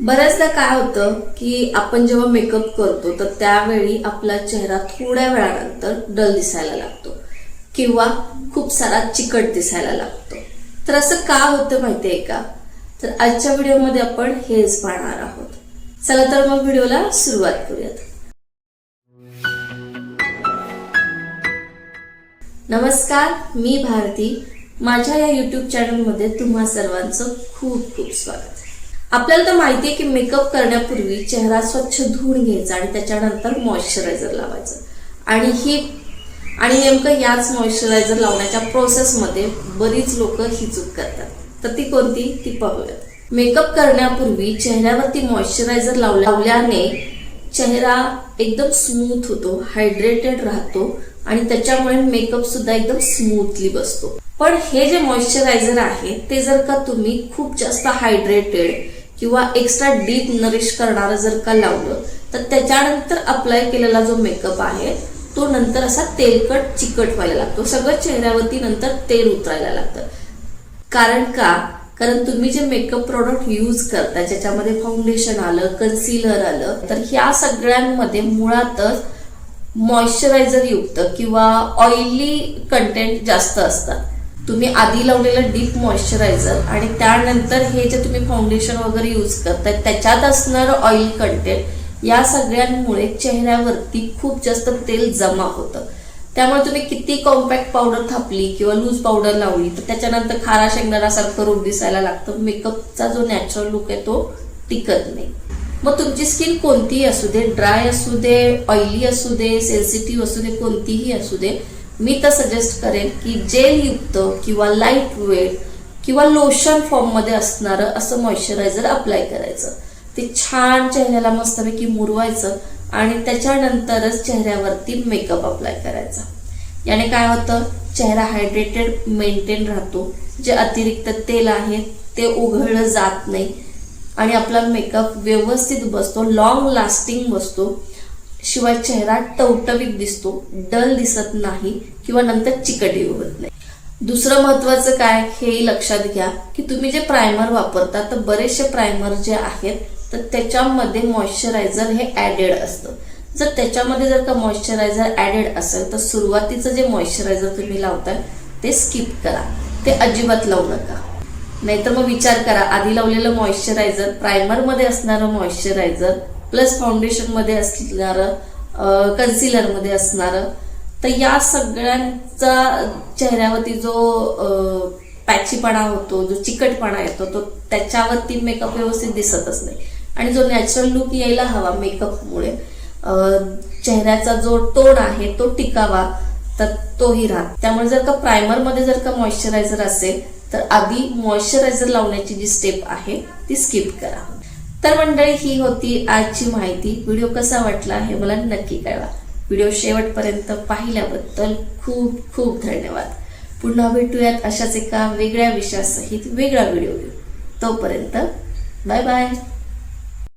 बऱ्याचदा काय होतं की आपण जेव्हा मेकअप करतो तर त्यावेळी आपला चेहरा थोड्या वेळानंतर डल दिसायला लागतो किंवा खूप सारा चिकट दिसायला लागतो. तर असं का होतं माहितीये का? तर आजच्या व्हिडिओमध्ये आपण हेच पाहणार आहोत. चला तर मग व्हिडिओला सुरुवात करूयात. नमस्कार मी भारती. माझ्या या युट्यूब चॅनलमध्ये तुम्हा सर्वांचं खूप खूप स्वागत. आपल्याला तर माहिती आहे की मेकअप करण्यापूर्वी चेहरा स्वच्छ धुवून घ्यायचा आणि त्याच्यानंतर मॉइश्चरायझर लावायचं. आणि ही आणि नेमकं याच मॉइश्चरायझर लावण्याच्या प्रोसेसमध्ये बरीच लोक ही चूक करतात. तर ती कोणती? ती पाहूयात. मेकअप करण्यापूर्वी चेहऱ्यावरती मॉइश्चरायझर लावल्याने चेहरा एकदम स्मूथ होतो हायड्रेटेड राहतो आणि त्याच्यामुळे मेकअप सुद्धा एकदम स्मूथली बसतो. पण हे जे मॉइश्चरायझर आहे ते जर का तुम्ही खूप जास्त हायड्रेटेड किंवा एक्स्ट्रा डीप नरिश करणारं जर का लावलं तर त्याच्यानंतर अप्लाय केलेला जो मेकअप आहे तो नंतर असा तेलकट चिकट व्हायला लागतो. सगळं चेहऱ्यावरती नंतर तेल उतरायला लागतं. कारण का? कारण तुम्ही जे मेकअप प्रॉडक्ट यूज करता ज्याच्यामध्ये फाउंडेशन आलं कन्सिलर आलं तर ह्या सगळ्यांमध्ये मुळातच मॉइश्चरायझर युक्त किंवा ऑइली कंटेंट जास्त असतात. तुम्ही आधी लावलेलं डीप मॉइश्चरायझर आणि त्यानंतर हे जे तुम्ही फाउंडेशन वगैरे यूज करताय त्याच्यात असणारं ऑइल कंटेंट या सगळ्यांमुळे चेहऱ्यावरती खूप जास्त तेल जमा होतं. त्यामुळे तुम्ही किती कॉम्पॅक्ट पावडर थापली किंवा लूज पावडर लावली तर त्याच्यानंतर खारा शेंगदारासारखं रूप दिसायला लागतं. मेकअपचा जो नॅचरल लुक आहे तो टिकत नाही. मग तुमची स्किन कोणतीही असू दे ड्राय असू दे ऑइली असू दे सेन्सिटिव्ह असू दे कोणतीही असू दे मी तर सजेस्ट करेन की जेलयुक्त किंवा लाइट वेट किंवा लोशन फॉर्ममध्ये असणारं असं मॉइश्चरायझर अप्लाय करायचं. ते छान चेहऱ्याला मस्तपैकी मुरवायचं आणि त्याच्यानंतरच चेहऱ्यावरती मेकअप अप्लाय करायचा. याने काय होतं? चेहरा हायड्रेटेड मेंटेन राहतो. जे अतिरिक्त तेल आहे ते उघडलं जात नाही. आणि आपला मेकअप व्यवस्थित बसतो लॉंग लास्टिंग बसतो. शिवाय चेहरा टवटवीत दिसतो डल दिसत नाही किंवा नंतर चिकटही होत नाही. दुसरं महत्वाचं काय हेही लक्षात घ्या की तुम्ही जे प्रायमर वापरता तर बरेचसे प्रायमर जे आहेत तर त्याच्यामध्ये मॉइश्चरायझर हे ॲडेड असतं. जर त्याच्यामध्ये जर का मॉइश्चरायझर ॲडेड असेल तर सुरुवातीचं जे मॉइश्चरायझर तुम्ही लावताय ते स्किप करा. ते अजिबात लावू नका. नाहीतर मग विचार करा आधी लावलेलं मॉइश्चरायझर प्रायमरमध्ये असणारं मॉइश्चरायझर प्लस फाउंडेशनमध्ये असणारं कन्सिलरमध्ये असणारं तर या सगळ्यांचा चेहऱ्यावरती जो पॅचीपणा होतो जो चिकटपणा येतो तो त्याच्यावरती मेकअप व्यवस्थित दिसतच नाही. आणि जो नॅचरल लुक यायला हवा मेकअपमुळे चेहऱ्याचा जो टोन आहे तो टिकावा तर तोही राहत. त्यामुळे जर का प्रायमरमध्ये जर का मॉइश्चरायझर असेल तर आधी मॉइश्चरायझर लावण्याची जी स्टेप आहे ती स्किप करा. तर मंडळी ही होती आजची माहिती. व्हिडिओ कसा वाटला हे मला नक्की कळवा. व्हिडिओ शेवटपर्यंत पाहिल्याबद्दल खूप खूप धन्यवाद. पुन्हा भेटूयात अशाच एका वेगळ्या विषयासहित वेगळा व्हिडिओ घेऊ तोपर्यंत बाय बाय